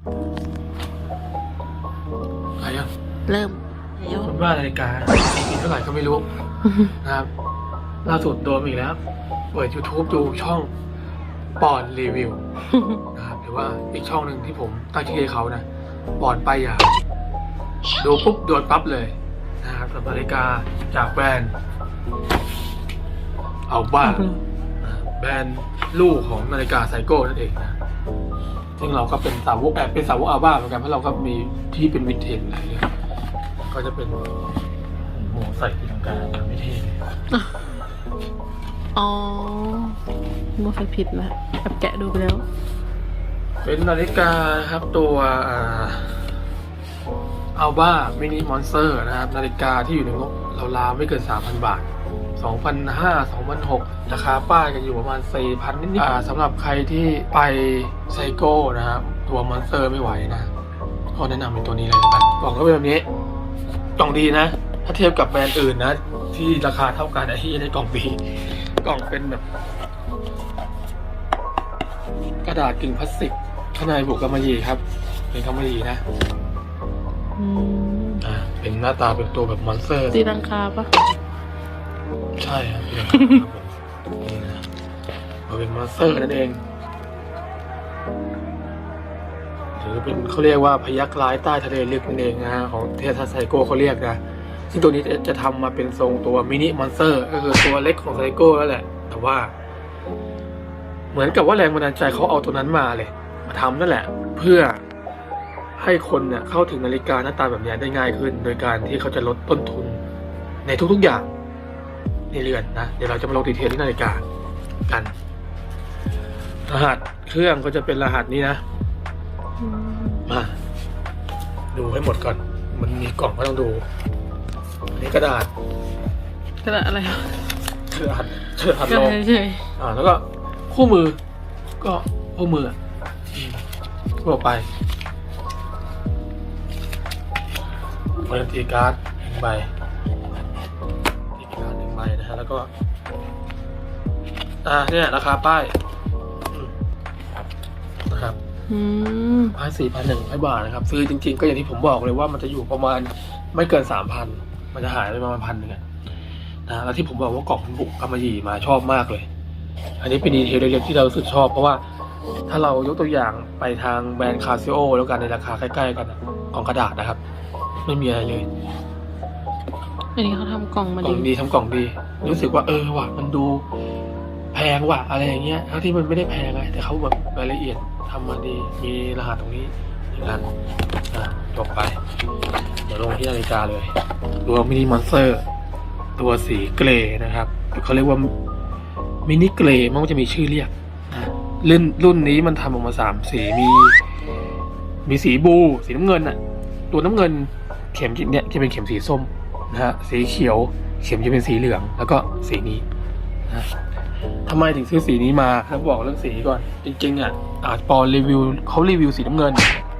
อะไรยังเริ่มแล้วคนว่านาฬิกาปีเท่าไหร่ก็ไม่รู้ นะครับล่าสุดโดนอีกแล้ว เปิด YouTube ดูช่องปอนรีวิวนะครับหรือว่าอีกช่องหนึ่งที่ผมตั้งชื่อให้เขานะปอนป้ายยาดูปุ๊บโดนปั๊บเลยนะครับกับนาฬิกาจากแบรนด์เอาบ้าแบรนด์ลูกของนาฬิกาไซโก้นั่นเองนะ ซึ่งเราก็เป็นสาวกแอบเป็นสาวกอาบ้าเหมือนกันเพราะเราก็มีที่เป็นวินเทจอะไรเงี้ยก็จะเป็นหมวกใส่ตีลังกามันไม่เท่เลยอ๋อมัวไฟผิดนะแอบแกะดูไปแล้ว เป็นนาฬิกาครับตัวอัลบ้ามินิมอนสเตอร์นะครับ นาฬิกาที่อยู่ในงบราวๆไม่เกิน 3,000 บาท 2,500 2,600ราคาป้ายกันอยู่ประมาณ 4,000 นิดๆอ่าสำหรับใครที่ไปไซโก้นะครับตัวมอนสเตอร์ไม่ไหวนะ ก็แนะนำเป็นตัวนี้เลยละกันกล่องก็เป็นแบบนี้กล่องดีนะ ถ้าเทียบกับแบรนด์อื่นนะ ที่ราคาเท่ากันไอ้ที่ในกล่องดีกล่องเป็นแบบ กระดาษกึ่งพลาสติกข้างในบุกกำมะหยี่ครับ เป็นกำมะหยี่นะอืมอ่าเป็นหน้าตาเป็นตัวแบบมอนสเตอร์ตีลังคาปะ ใช่ครับเป็นครับผมนี่นะมันเป็นมอสเตอร์นั่นเองหรือเป็นเขาเรียกว่าพยักร้ายใต้ทะเลลึกนั่นเองนะฮะของเทสไซโก้เขาเรียกนะซึ่งตัวนี้จะจะทำมาเป็นทรงตัวมินิมอนสเตอร์ก็คือตัวเล็กของไซโก้แล้วแหละ แต่ว่า เหมือนกับว่าแรงบันดาลใจเขาเอาตัวนั้นมาเลย มาทำนั่นแหละ เพื่อให้คนเนี่ยเข้าถึงนาฬิกาหน้าตาแบบนี้ได้ง่ายขึ้น โดยการที่เขาจะลดต้นทุนในทุกๆอย่าง ในเรือนนะ เดี๋ยวเราจะมาลงดีเทลที่นาฬิกากัน รหัสเครื่องก็จะเป็นรหัสนี้นะอืมมา ดูให้หมดก่อน มันมีกล่องก็ต้องดู อันนี้กระดาษ กระดาษอะไรอะกระดาษกระดาษกระรอดางษเฉยอ่า แล้วก็คู่มือ ก็คู่มืออะอืมทั่วไปวารันตีการ์ดหนึ่งใบ แล้วก็ อ่าเนี่ยราคาป้ายอืมนะครับๆอืมพันสี่พันหนึ่งร้อยบาทนะครับ ซื้อจริง ๆ ก็อย่างที่ผมบอกเลยว่ามันจะอยู่ประมาณไม่เกินสามพันมันจะหายไปประมาณพันหนึ่งอะนะแล้วที่ผมบอกว่ากล่องมันบุกกำมะหยี่มาชอบมากเลย อันนี้เป็นดีเทลเล็กๆที่เรารู้สึกชอบ เพราะว่าถ้าเรายกตัวอย่างไปทางแบรนด์คาซิโอแล้วกันในราคาใกล้ ๆ กันอะกล่องกระดาษนะครับ ไม่มีอะไรเลย อันนี้เขาทำกล่องมากล่องดีทำกล่องดี รู้สึกว่าเออว่ะมันดูแพงว่ะอะไรอย่างเงี้ยทั้งที่มันไม่ได้แพงไงแต่เขาแบบรายละเอียดทำมาดีมีรหัสตรงนี้อย่งนั้นอะจบไปเดี๋ยวลงที่นาฬิกาเลย ตัวมินิมอนสเตอร์ ตัวสีเกรย์นะครับเขาเรียกว่ามินิเกรย์มันก็จะมีชื่อเรียกนะรุ่นรุ่นนี้มันทำออกมาสามสีมี มีสีบลูสีน้ำเงินอะตัวน้ำเงินเข็มเนี่ยจะเป็นเข็มสีส้ม นะฮะสีเขียว เข็มจะเป็นสีเหลือง แล้วก็สีนี้นะทำไมถึงซื้อสีนี้มาแล้วบอกเรื่องสีก่อน จริงๆอะอาจปอรีวิวเขารีวิวสีน้ำเงิน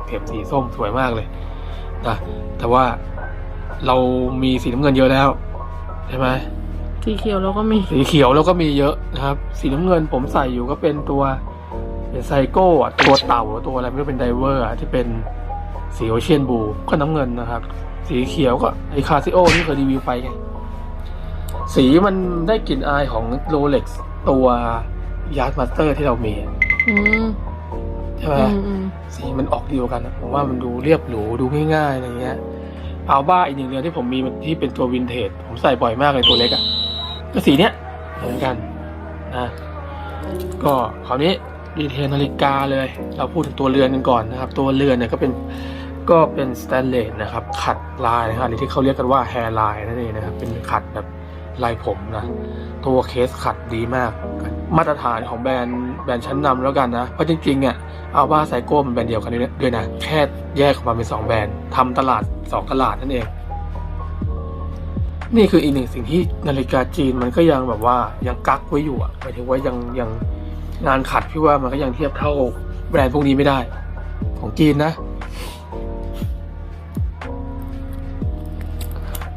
เข็มสีส้มสวยมากเลยนะแต่ว่าเรามีสีน้ำเงินเยอะแล้วใช่ไหมสีเขียวแล้วก็มีสีเขียวแล้วก็มีเยอะนะครับ สีน้ำเงินผมใส่อยู่ก็เป็นตัวเป็นไซโก้อะตัวเต่าตัวอะไรไม่รู้เป็นไดเวอร์อะที่เป็นสีโอเชียนบูก็น้ำเงินนะครับ สีเขียวก็ไอคาซิโอที่เคยรีวิวไปไงสีมันได้กลิ่นอายของโรเล็กซ์ตัวยาร์ดมาสเตอร์ที่เรามีอะอืมใช่ไหมอืมอืมสีมันออกเดียวกันอะผมว่ามันดูเรียบหรูดูง่ายๆอะไรเงี้ยเอาบ้าอีกหนึ่งเรือนที่ผมมีที่เป็นตัววินเทจ ผมใส่บ่อยมากเลยตัวเล็กอะก็สีเนี้ยเหมือนกันนะก็คราวนี้ดีเทลนาฬิกาเลย เราพูดถึงตัวเรือนกันก่อนนะครับ ตัวเรือนเนี่ยก็เป็น ก็เป็นสแตนเลสนะครับ ขัดลายนะครับหรือที่เขาเรียกกันว่าแฮร์ไลน์นั่นเองนะครับ เป็นขัดแบบลายผมนะ ตัวเคสขัดดีมาก มาตรฐานของแบรนด์แบรนด์ชั้นนำแล้วกันนะ เพราะจริงๆเนี่ยเอาว่าไซโก้มันแบรนด์เดียวกันด้วยนะ แค่แยกออกมาเป็นสองแบรนด์ทำตลาดสองตลาดนั่นเอง นี่คืออีกหนึ่งสิ่งที่นาฬิกาจีนมันก็ยังแบบว่ายังกักไว้อยู่อะหมายถึงว่ายังยังงานขัดพี่ว่ามันก็ยังเทียบเท่าแบรนด์พวกนี้ไม่ได้ ของจีนนะ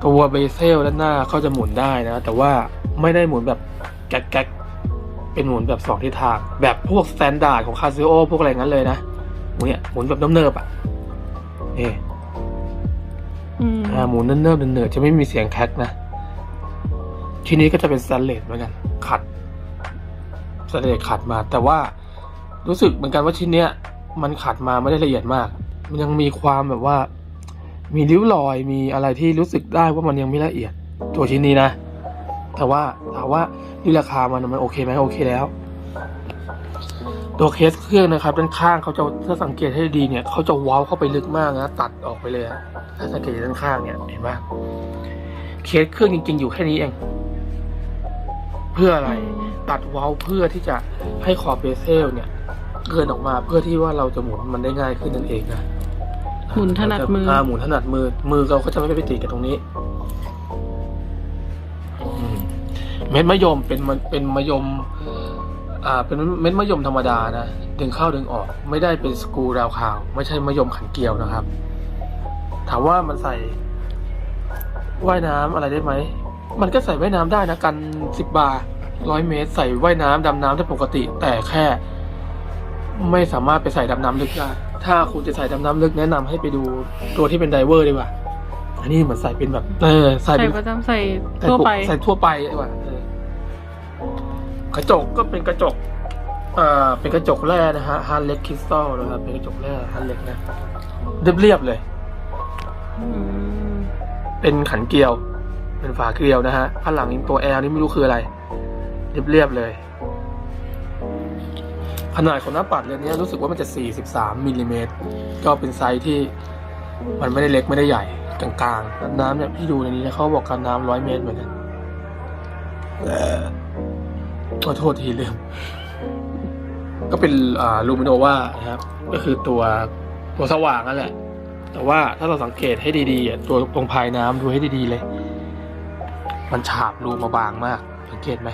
ตัวเบเซลด้านหน้าเขาจะหมุนได้นะ แต่ว่าไม่ได้หมุนแบบแก๊กๆเป็นหมุนแบบสองทิศทาง แบบพวกสแตนดาร์ดของคาซิโอพวกอะไรงั้นเลยนะหมุนเนี่ยหมุนแบบเนิบๆอะนี่อืมอ่าหมุนเนิบๆเนิบๆจะไม่มีเสียงแคกนะทีนี้ก็จะเป็นสแตนเลสเหมือนกัน ขัดสแตนเลสขัดมา แต่ว่ารู้สึกเหมือนกันว่าชิ้นเนี้ยมันขัดมาไม่ได้ละเอียดมาก มันยังมีความแบบว่า มีริ้วรอยมีอะไรที่รู้สึกได้ว่ามันยังไม่ละเอียด ตัวชิ้นนี้นะ แต่ว่าถามว่าด้วยราคามันมันโอเคไหมโอเคแล้ว ตัวเคสเครื่องนะครับด้านข้างเขาจะถ้าสังเกตให้ดีเนี่ยเขาจะว้าเข้าไปลึกมากนะตัดออกไปเลยถ้าสังเกตด้านข้างเนี่ยเห็นไหมเคสเครื่องจริง ๆ อยู่แค่นี้เอง เพื่ออะไรตัดเว้าเพื่อที่จะให้ขอบเบเซลเนี่ยเกินออกมาเพื่อที่ว่าเราจะหมุนมันได้ง่ายขึ้นนั่นเองนะ หมุนถนัดมือ อ่าหมุนถนัดมือ มือเราก็จะไม่ไปติดกับตรงนี้อืมเม็ดมะยมเป็นมันเป็นมะยม อ่า เป็นเม็ดมะยมธรรมดานะ ดึงเข้าดึงออก ไม่ได้เป็นสกรูราวคาว ไม่ใช่มะยมขันเกลียวนะครับ ถามว่ามันใส่ว่ายน้ำอะไรได้ไหม มันก็ใส่ว่ายน้ำได้นะกันสิบบาร้อยเมตร ใส่ว่ายน้ำดำน้ำได้ปกติ แต่แค่ ไม่สามารถไปใส่ดำน้ำลึกได้ ถ้าคุณจะใส่ดำน้ำลึกแนะนำให้ไปดูตัวที่เป็นไดเวอร์ดีกว่า อันนี้เหมือนใส่เป็นแบบ เออ ใส่ใส่เป็นประจำใส่ใส่ทั่วไป ใส่ทั่วไปดีกว่าเออกระจกก็เป็นกระจกอ่าเป็นกระจกแร่นะฮะฮาร์เล็กคริสตัลนะครับ เป็นกระจกแร่ฮาร์เล็กนะ เรียบๆเลยอืมเป็นขันเกลียว เป็นฝาเกลียวนะฮะข้างหลังตัวแอลนี่ไม่รู้คืออะไร เรียบๆเลย ขนาดของหน้าปัดเรือนนี้รู้สึกว่ามันจะ 43มิลลิเมตรก็เป็นไซส์ที่มันไม่ได้เล็กไม่ได้ใหญ่กลางๆ น้ำเนี่ยพี่ดูในนี้เขาบอกกันน้ำร้อยเมตรเหมือนกันขอโทษทีลืมก็เป็นอ่าลูมิโนวานะครับ ก็คือตัวตัวสว่างนั่นแหละ แต่ว่าถ้าเราสังเกตให้ดีๆ ตัวตรงภายน้ำดูให้ดีๆเลย มันฉาบรูมาบางมาก สังเกตไหม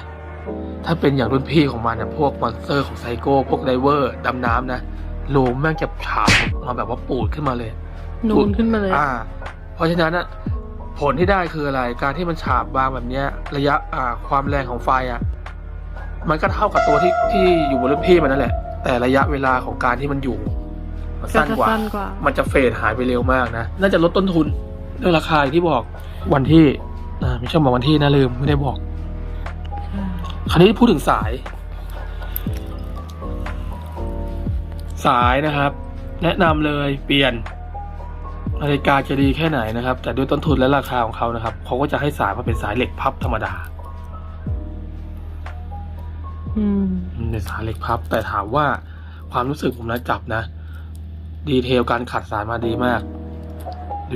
ถ้าเป็นอย่างรุ่นพี่ของมันเนี่ยพวกมอนสเตอร์ของไซโก้พวกไดเวอร์ดำน้ำนะรูแม่งจะฉาบมาแบบว่าปูดขึ้นมาเลยนูนขึ้นมาเลย อ่า เพราะฉะนั้นนะผลที่ได้คืออะไร การที่มันฉาบบางแบบเนี้ย ระยะอ่าความแรงของไฟอะ มันก็เท่ากับตัวที่ที่อยู่บนรุ่นพี่มันนั่นแหละ แต่ระยะเวลาของการที่มันอยู่มันก็สั้นจะกว่าสั้นกว่า มันจะเฟดหายไปเร็วมากนะ น่าจะลดต้นทุนเรื่องราคาอย่างที่บอกวันที่อ่าไม่ใช่บอกวันที่นะลืมไม่ได้บอก คราวนี้พูดถึงสาย สายนะครับ แนะนำเลยเปลี่ยนนาฬิกาจะดีแค่ไหนนะครับ แต่ด้วยต้นทุนและราคาของเขานะครับเขาก็จะให้สายมาเป็นสายเหล็กพับธรรมดาอืมในสายเหล็กพับ แต่ถามว่าความรู้สึกผมนะจับนะ ดีเทลการขัดสายมาดีมาก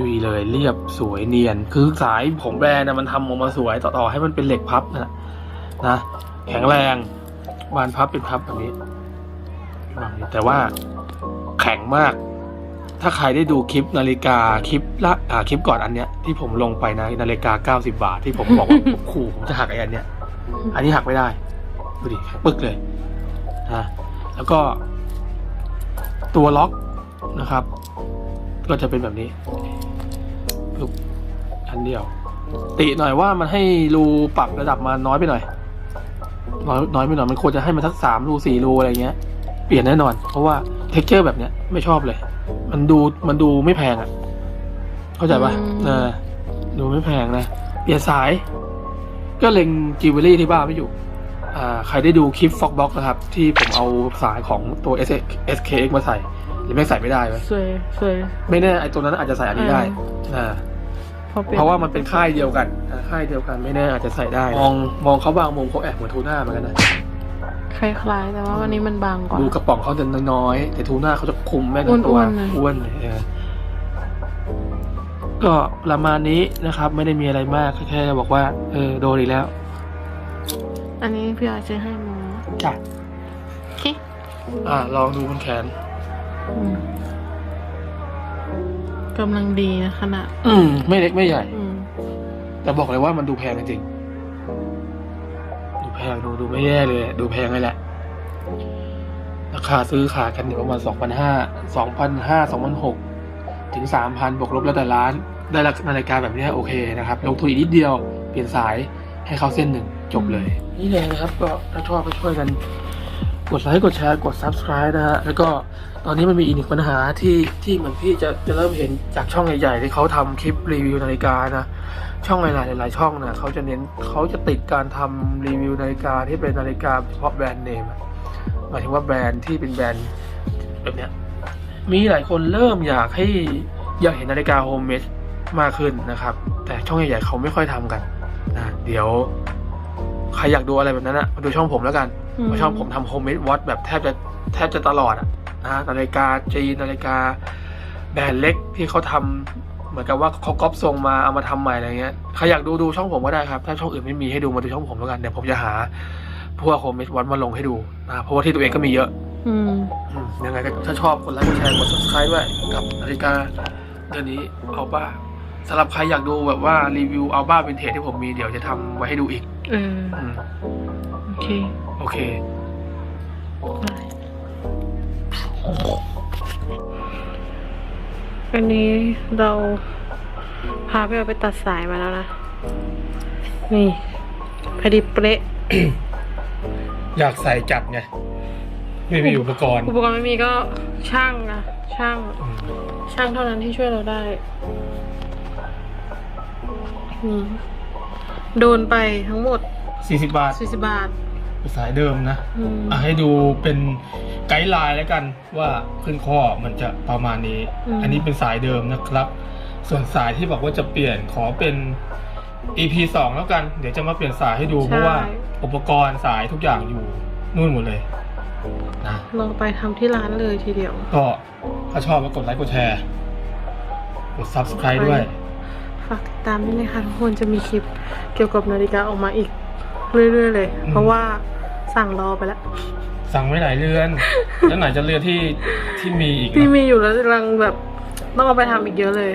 ดีเลยเรียบสวยเนียน คือสายของแบรนด์นะมันทำออกมาสวยต่อต่อให้มันเป็นเหล็กพับนะ นะแข็งแรงบานพับเป็นพับแบบนี้แบบนี้ แต่ว่าแข็งมาก ถ้าใครได้ดูคลิปนาฬิกาคลิปละอ่าคลิปก่อนอันเนี้ยที่ผมลงไปนะนาฬิกา 90 บาท ที่ผมบอกว่าผมขู่ผมจะหักไอ้อันเนี้ย อันนี้หักไม่ได้ดูดิปึกเลยนะแล้วก็ตัวล็อกนะครับ ก็จะเป็นแบบนี้ปึ๊บอันเดียว ติหน่อยว่ามันให้รูปรับระดับมาน้อยไปหน่อย น้อยน้อยไปหน่อยมันควรจะให้มันสักสามรูสี่รูอะไรเงี้ย เปลี่ยนแน่นอน เพราะว่าเท็กเจอร์แบบเนี้ยไม่ชอบเลย มันดูมันดูไม่แพงอะ เข้าใจปะอืมเออดูไม่แพงนะ เปลี่ยนสาย ก็เล็งจิวเวลรี่ที่บ้านไม่อยู่อ่าใครได้ดูคลิปฟ็อกบ็อกนะครับ ที่ผมเอาสายของตัว S SKX มาใส่ หรือไม่ใส่ไม่ได้ไหมสวยสวยไม่แน่ไอตัวนั้นอาจจะใส่อันนี้ได้อ่า พอเป็นเพราะว่ามันเป็นค่ายเดียวกันอ่าค่ายเดียวกันไม่แน่อาจจะใส่ได้มองมองเขาบางมุมเขาแอบเหมือนทูน่าเหมือนกันนะ คล้ายๆ แต่ว่าวันนี้มันบางกว่า ดูกระป๋องเขาจะน้อยๆแต่ทูน่าเขาจะคุมแม่งทั้งตัวอ้วนๆเลยอ้วนเลยเออก็ประมาณนี้นะครับ ไม่ได้มีอะไรมากแค่บอกว่า เออโดนอีกแล้วอันนี้พี่อาซื้อให้หมูจ้ะโอเคอ่าลองดูบนแขนอืม กำลังดีนะขนาดอืม ไม่เล็กไม่ใหญ่ อืมแต่บอกเลยว่ามันดูแพงจริงๆดูแพงดูดูไม่แย่เลย ดูแพงเลยแหละ ราคาซื้อขายกันอยู่ประมาณสองพันห้าสองพันห้าสองพันหกถึงสามพันบวกลบแล้วแต่ร้าน ได้นาฬิกาแบบเนี้ยโอเคนะครับ ลงทุนอีกนิดเดียว เปลี่ยนสายให้เขาเส้นหนึ่งจบเลย นี่เลยนะครับ ก็ถ้าชอบก็ช่วยกัน กดไลค์กดแชร์กด subscribe นะฮะแล้วก็ตอนนี้มันมีอีกหนึ่งปัญหาที่ที่เหมือนพี่จะจะเริ่มเห็นจากช่องใหญ่ๆที่เขาทำคลิปรีวิวนาฬิกานะช่องหลายๆหลายๆช่องนะเขาจะเน้นเขาจะติดการทำรีวิวนาฬิกาที่เป็นนาฬิกาเฉพาะแบรนด์เนมหมายถึงว่าแบรนด์ที่เป็นแบรนด์แบบเนี้ยมีหลายคนเริ่มอยากให้อยากเห็นนาฬิกาโฮมเมดมากขึ้นนะครับ แต่ช่องใหญ่ๆเขาไม่ค่อยทำกันนะเดี๋ยวใครอยากดูอะไรแบบนั้นอะมาดูช่องผมแล้วกัน อืมเพราะช่องผมทำโฮมเมดวอทแบบแทบจะแทบจะตลอดอะนะนาฬิกาจีนนาฬิกาแบรนด์เล็กที่เขาทำเหมือนกับว่าเขาก๊อปทรงมาเอามาทำใหม่อะไรเงี้ยใครอยากดูดูช่องผมก็ได้ครับ ถ้าช่องอื่นไม่มีให้ดูมาดูช่องผมแล้วกันเดี๋ยวผมจะหาพวกโฮมเมดวอทมาลงให้ดูนะเพราะว่าที่ตัวเองก็มีเยอะอืมอืมยังไงก็ถ้าชอบกดไลค์กดแชร์กด subscribe ด้วยกับนาฬิกาเดือนนี้เอาบ้าสำหรับใครอยากดูแบบว่ารีวิวเอาบ้าวินเทจที่ผมมีเดี๋ยวจะทำไว้ให้ดูอีก เอออืมโอเค โอเคได้อันนี้เราพาพี่เอาไปตัดสายมาแล้วนะ นี่พอดีเป๊ะ อยากใส่จัดไง ไม่มีอุปกรณ์ อุปกรณ์ไม่มีก็ช่างอะช่าง ช่างเท่านั้นที่ช่วยเราได้นี่โดนไปทั้งหมดสี่สิบบาท 40 บาท สายเดิมนะอืมอะให้ดูเป็นไกด์ไลน์แล้วกันว่าขึ้นข้อมันจะประมาณนี้อืมอันนี้เป็นสายเดิมนะครับ ส่วนสายที่บอกว่าจะเปลี่ยนขอเป็น EP สองแล้วกัน เดี๋ยวจะมาเปลี่ยนสายให้ดูเพราะว่าอุปกรณ์สายทุกอย่างอยู่นู่นหมดเลยนะเราไปทำที่ร้านเลยทีเดียว ก็ถ้าชอบก็กดไลค์กดแชร์กด subscribe ด้วย ฝากติดตามด้วยนะคะทุกคนจะมีคลิปเกี่ยวกับนาฬิกาออกมาอีกเรื่อยๆเลยอืมเพราะว่า สั่งรอไปแล้ว สั่งไว้หลายเรือน แล้วไหนจะเรือนที่ที่มีอีกที่นะมีอยู่แล้วกำลังแบบต้องเอาไปทำอีกเยอะเลย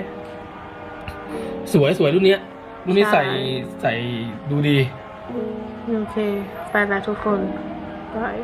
สวยสวยรุ่นเนี้ยรุ่นนี้ใช่ใส่ใส่ดูดี โอเค ไปแล้วทุกคนบาย